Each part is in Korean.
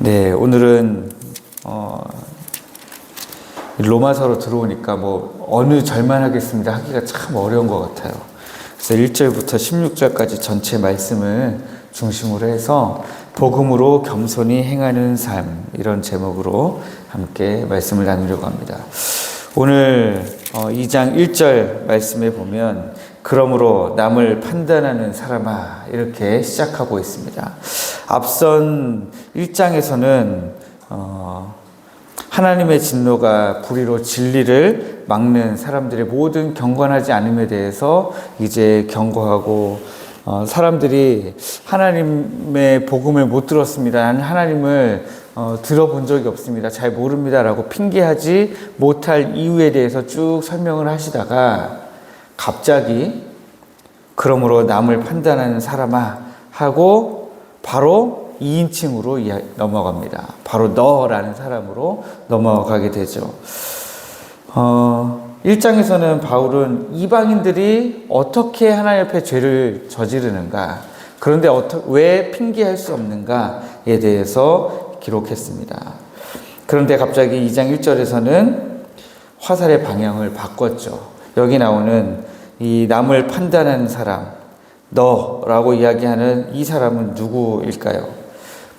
네, 오늘은 어, 로마서로 들어오니까 뭐 어느 절만 하겠습니다 하기가 참 어려운 것 같아요. 그래서 1절부터 16절까지 전체 말씀을 중심으로 해서 복음으로 겸손히 행하는 삶 이런 제목으로 함께 말씀을 나누려고 합니다. 오늘 어, 2장 1절 말씀에 보면 그러므로 남을 판단하는 사람아 이렇게 시작하고 있습니다. 앞선 1장에서는 어, 하나님의 진노가 불의로 진리를 막는 사람들의 모든 경건하지 않음에 대해서 이제 경고하고 어, 사람들이 하나님의 복음을 못 들었습니다. 나는 하나님을 어, 들어본 적이 없습니다. 잘 모릅니다라고 핑계하지 못할 이유에 대해서 쭉 설명을 하시다가 갑자기 그러므로 남을 판단하는 사람아 하고 바로 2인칭으로 넘어갑니다. 바로 너라는 사람으로 넘어가게 되죠. 어, 1장에서는 바울은 이방인들이 어떻게 하나님 앞에 죄를 저지르는가, 그런데 왜 핑계할 수 없는가에 대해서 기록했습니다. 그런데 갑자기 2장 1절에서는 화살의 방향을 바꿨죠. 여기 나오는 이 남을 판단하는 사람, 너라고 이야기하는 이 사람은 누구일까요?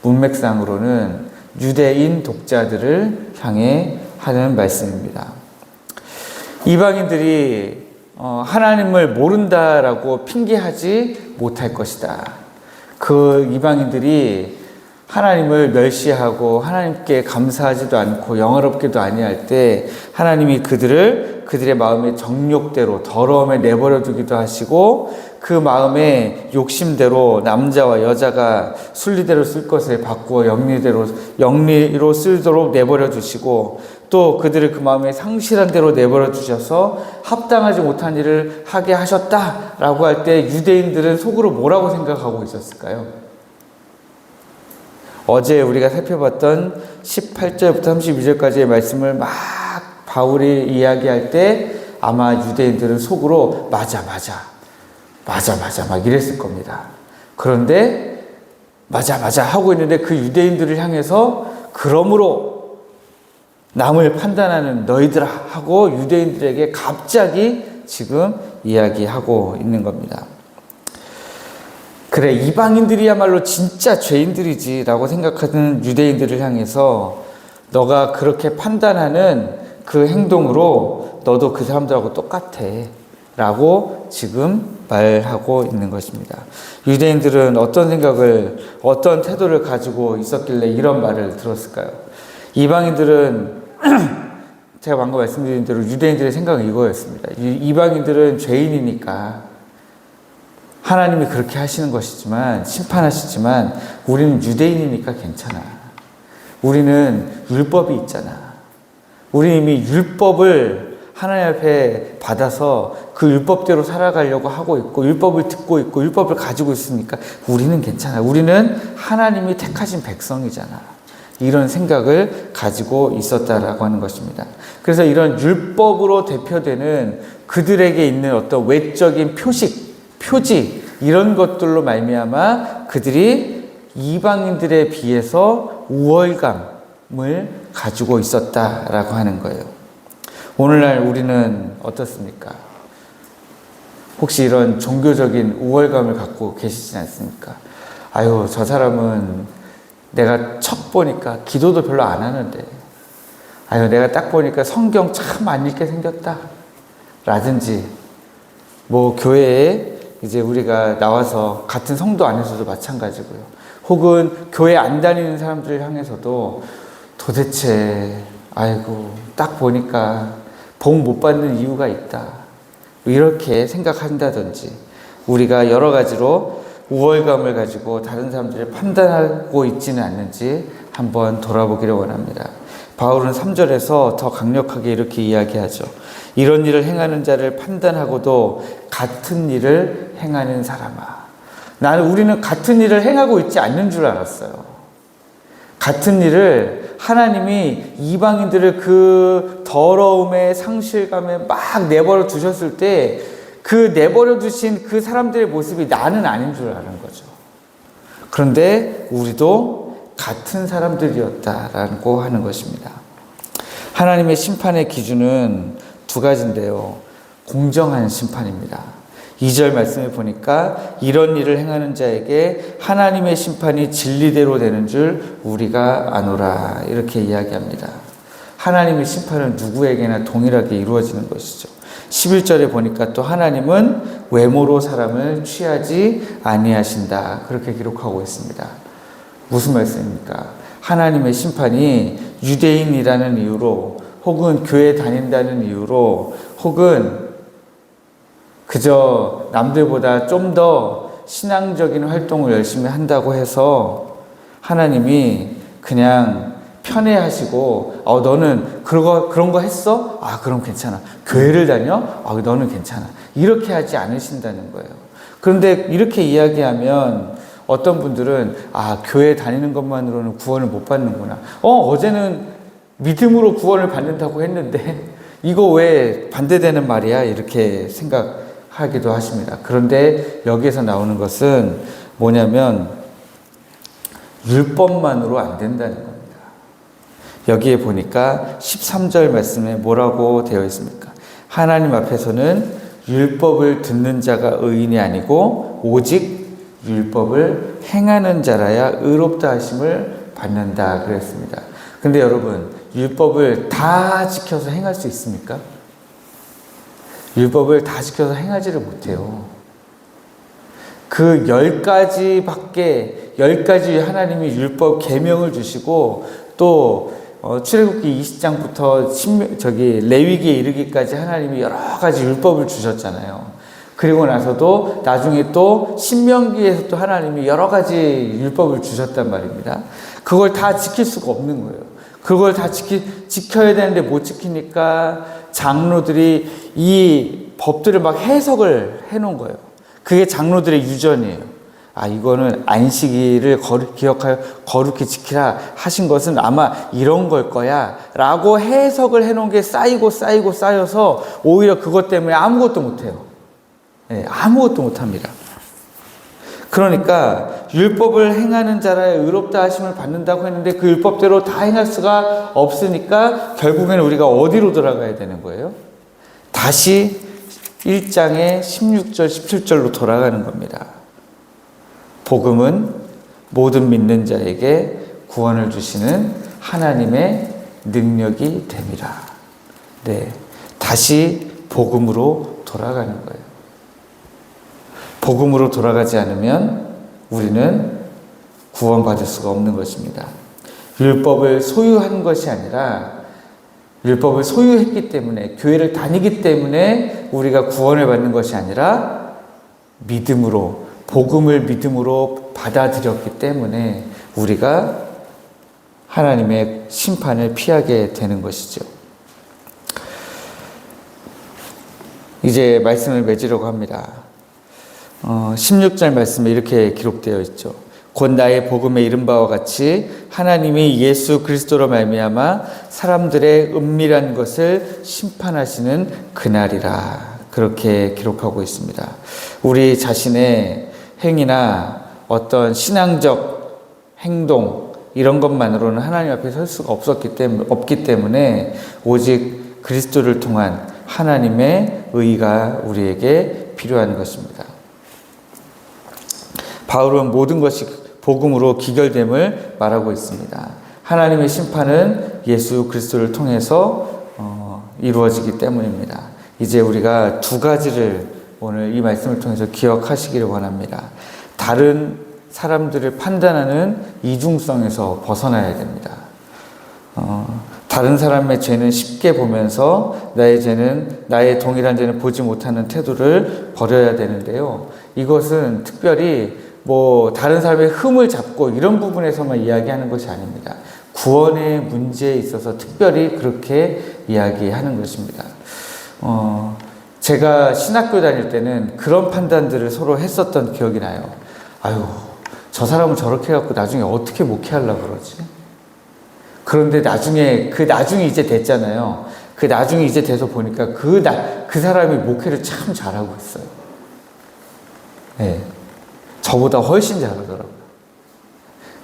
문맥상으로는 유대인 독자들을 향해 하는 말씀입니다. 이방인들이 어, 하나님을 모른다라고 핑계하지 못할 것이다. 그 이방인들이 하나님을 멸시하고 하나님께 감사하지도 않고 영화롭게도 아니할 때 하나님이 그들을 그들의 마음의 정욕대로 더러움에 내버려 두기도 하시고 그 마음의 욕심대로 남자와 여자가 순리대로 쓸 것을 바꾸어 영리대로 영리로 쓰도록 내버려 두시고 또 그들을 그 마음의 상실한 대로 내버려 두셔서 합당하지 못한 일을 하게 하셨다라고 할 때 유대인들은 속으로 뭐라고 생각하고 있었을까요? 어제 우리가 살펴봤던 18절부터 32절까지의 말씀을 막 바울이 이야기할 때 아마 유대인들은 속으로 맞아 맞아 맞아 맞아 막 이랬을 겁니다. 그런데 맞아 맞아 하고 있는데 그 유대인들을 향해서 그러므로 남을 판단하는 너희들아 하고 유대인들에게 갑자기 지금 이야기하고 있는 겁니다. 그래, 이방인들이야말로 진짜 죄인들이지라고 생각하는 유대인들을 향해서 너가 그렇게 판단하는 그 행동으로 너도 그 사람들하고 똑같아. 라고 지금 말하고 있는 것입니다. 유대인들은 어떤 생각을, 어떤 태도를 가지고 있었길래 이런 말을 들었을까요? 이방인들은, 제가 방금 말씀드린 대로 유대인들의 생각은 이거였습니다. 이방인들은 죄인이니까 하나님이 그렇게 하시는 것이지만 심판하시지만 우리는 유대인이니까 괜찮아. 우리는 율법이 있잖아. 우리 이미 율법을 하나님 앞에 받아서 그 율법대로 살아가려고 하고 있고 율법을 듣고 있고 율법을 가지고 있으니까 우리는 괜찮아. 우리는 하나님이 택하신 백성이잖아. 이런 생각을 가지고 있었다라고 하는 것입니다. 그래서 이런 율법으로 대표되는 그들에게 있는 어떤 외적인 표식, 표지 이런 것들로 말미암아 그들이 이방인들에 비해서 우월감을 가지고 있었다라고 하는 거예요. 오늘날 우리는 어떻습니까? 혹시 이런 종교적인 우월감을 갖고 계시지 않습니까? 아유, 저 사람은 내가 첫 보니까 기도도 별로 안 하는데, 아유, 내가 딱 보니까 성경 참 안 읽게 생겼다. 라든지, 뭐, 교회에 이제 우리가 나와서 같은 성도 안에서도 마찬가지고요. 혹은 교회 안 다니는 사람들을 향해서도 도대체, 아이고, 딱 보니까 복 못 받는 이유가 있다. 이렇게 생각한다든지 우리가 여러 가지로 우월감을 가지고 다른 사람들을 판단하고 있지는 않는지 한번 돌아보기를 원합니다. 바울은 3절에서 더 강력하게 이렇게 이야기하죠. 이런 일을 행하는 자를 판단하고도 같은 일을 행하는 사람아. 나는 우리는 같은 일을 행하고 있지 않는 줄 알았어요. 같은 일을 하나님이 이방인들을 그 더러움의 상실감에 막 내버려 두셨을 때 그 내버려 두신 그 사람들의 모습이 나는 아닌 줄 아는 거죠. 그런데 우리도 같은 사람들이었다라고 하는 것입니다. 하나님의 심판의 기준은 두 가지인데요. 공정한 심판입니다. 2절 말씀을 보니까 이런 일을 행하는 자에게 하나님의 심판이 진리대로 되는 줄 우리가 아노라 이렇게 이야기합니다. 하나님의 심판은 누구에게나 동일하게 이루어지는 것이죠. 11절에 보니까 또 하나님은 외모로 사람을 취하지 아니하신다. 그렇게 기록하고 있습니다. 무슨 말씀입니까? 하나님의 심판이 유대인이라는 이유로 혹은 교회 다닌다는 이유로 혹은 그저 남들보다 좀 더 신앙적인 활동을 열심히 한다고 해서 하나님이 그냥 편애하시고 어 너는 그거 그런 거 했어? 아 그럼 괜찮아. 교회를 다녀? 아 너는 괜찮아. 이렇게 하지 않으신다는 거예요. 그런데 이렇게 이야기하면 어떤 분들은 아 교회 다니는 것만으로는 구원을 못 받는구나. 어 어제는 믿음으로 구원을 받는다고 했는데 이거 왜 반대되는 말이야? 이렇게 생각 하기도 하십니다. 그런데 여기에서 나오는 것은 뭐냐면 율법만으로 안 된다는 겁니다. 여기에 보니까 13절 말씀에 뭐라고 되어 있습니까? 하나님 앞에서는 율법을 듣는 자가 의인이 아니고 오직 율법을 행하는 자라야 의롭다 하심을 받는다 그랬습니다. 근데 여러분, 율법을 다 지켜서 행할 수 있습니까? 율법을 다 지켜서 행하지를 못해요. 그 열 가지밖에 열 가지 하나님이 율법 계명을 주시고 또 어, 출애굽기 20장부터 신, 저기 레위기에 이르기까지 하나님이 여러 가지 율법을 주셨잖아요. 그리고 나서도 나중에 또 신명기에서 또 하나님이 여러 가지 율법을 주셨단 말입니다. 그걸 다 지킬 수가 없는 거예요. 그걸 다 지키, 지켜야 되는데 못 지키니까 장로들이 이 법들을 막 해석을 해 놓은 거예요. 그게 장로들의 유전이에요. 아, 이거는 안식일을 거룩, 기억하여 거룩히 지키라 하신 것은 아마 이런 걸 거야. 라고 해석을 해 놓은 게 쌓이고 쌓이고 쌓여서 오히려 그것 때문에 아무것도 못 해요. 네, 아무것도 못 합니다. 그러니까 율법을 행하는 자라의 의롭다 하심을 받는다고 했는데 그 율법대로 다 행할 수가 없으니까 결국에는 우리가 어디로 돌아가야 되는 거예요? 다시 1장의 16절, 17절로 돌아가는 겁니다. 복음은 모든 믿는 자에게 구원을 주시는 하나님의 능력이 됨이라. 네. 다시 복음으로 돌아가는 거예요. 복음으로 돌아가지 않으면 우리는 구원받을 수가 없는 것입니다. 율법을 소유한 것이 아니라 율법을 소유했기 때문에 교회를 다니기 때문에 우리가 구원을 받는 것이 아니라 믿음으로 복음을 믿음으로 받아들였기 때문에 우리가 하나님의 심판을 피하게 되는 것이죠. 이제 말씀을 맺으려고 합니다. 어, 16절 말씀에 이렇게 기록되어 있죠. 곧 나의 복음에 이른 바와 같이 하나님이 예수 그리스도로 말미암아 사람들의 은밀한 것을 심판하시는 그날이라 그렇게 기록하고 있습니다. 우리 자신의 행위나 어떤 신앙적 행동 이런 것만으로는 하나님 앞에 설 수가 없었기 때문에 없기 때문에 오직 그리스도를 통한 하나님의 의가 우리에게 필요한 것입니다. 바울은 모든 것이 복음으로 기결됨을 말하고 있습니다. 하나님의 심판은 예수 그리스도를 통해서 어, 이루어지기 때문입니다. 이제 우리가 두 가지를 오늘 이 말씀을 통해서 기억하시기를 원합니다. 다른 사람들을 판단하는 이중성에서 벗어나야 됩니다. 어, 다른 사람의 죄는 쉽게 보면서 나의 죄는 나의 동일한 죄는 보지 못하는 태도를 버려야 되는데요. 이것은 특별히 뭐 다른 사람의 흠을 잡고 이런 부분에서만 이야기하는 것이 아닙니다. 구원의 문제에 있어서 특별히 그렇게 이야기하는 것입니다. 어, 제가 신학교 다닐 때는 그런 판단들을 서로 했었던 기억이 나요. 아유, 저 사람은 저렇게 해갖고 나중에 어떻게 목회하려고 그러지? 그런데 나중에, 그 나중에 이제 됐잖아요. 그 나중에 이제 돼서 보니까 그, 나, 그 사람이 목회를 참 잘하고 있어요. 네. 저보다 훨씬 잘하더라고요.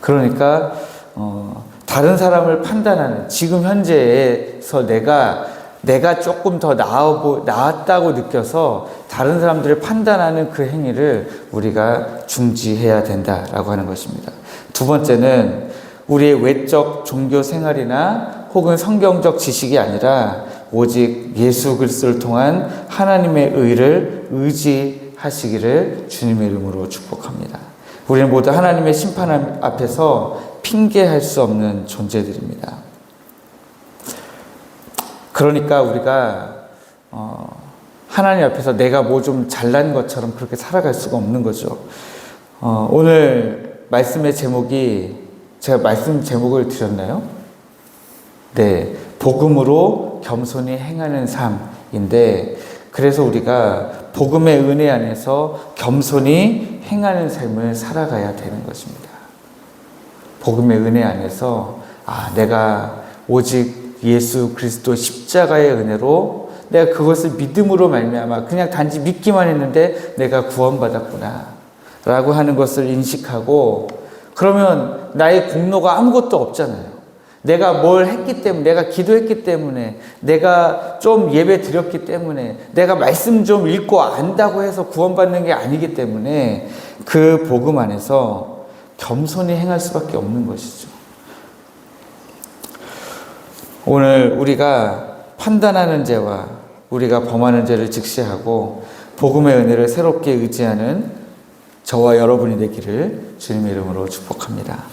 그러니까 어, 다른 사람을 판단하는 지금 현재에서 내가 내가 조금 더 나아 보, 나았다고 느껴서 다른 사람들을 판단하는 그 행위를 우리가 중지해야 된다라고 하는 것입니다. 두 번째는 우리의 외적 종교 생활이나 혹은 성경적 지식이 아니라 오직 예수 그리스도를 통한 하나님의 의를 의지 하시기를 주님의 이름으로 축복합니다. 우리는 모두 하나님의 심판 앞에서 핑계할 수 없는 존재들입니다. 그러니까 우리가 어, 하나님 앞에서 내가 뭐 좀 잘난 것처럼 그렇게 살아갈 수가 없는 거죠. 어, 오늘 말씀의 제목이 제가 말씀 제목을 드렸나요? 네, 복음으로 겸손히 행하는 삶인데 그래서 우리가 복음의 은혜 안에서 겸손히 행하는 삶을 살아가야 되는 것입니다. 복음의 은혜 안에서 아, 내가 오직 예수 그리스도 십자가의 은혜로 내가 그것을 믿음으로 말미암아 그냥 단지 믿기만 했는데 내가 구원받았구나 라고 하는 것을 인식하고 그러면 나의 공로가 아무것도 없잖아요. 내가 뭘 했기 때문에, 내가 기도했기 때문에, 내가 좀 예배 드렸기 때문에, 내가 말씀 좀 읽고 안다고 해서 구원받는 게 아니기 때문에 그 복음 안에서 겸손히 행할 수밖에 없는 것이죠. 오늘 우리가 판단하는 죄와 우리가 범하는 죄를 직시하고 복음의 은혜를 새롭게 의지하는 저와 여러분이 되기를 주님의 이름으로 축복합니다.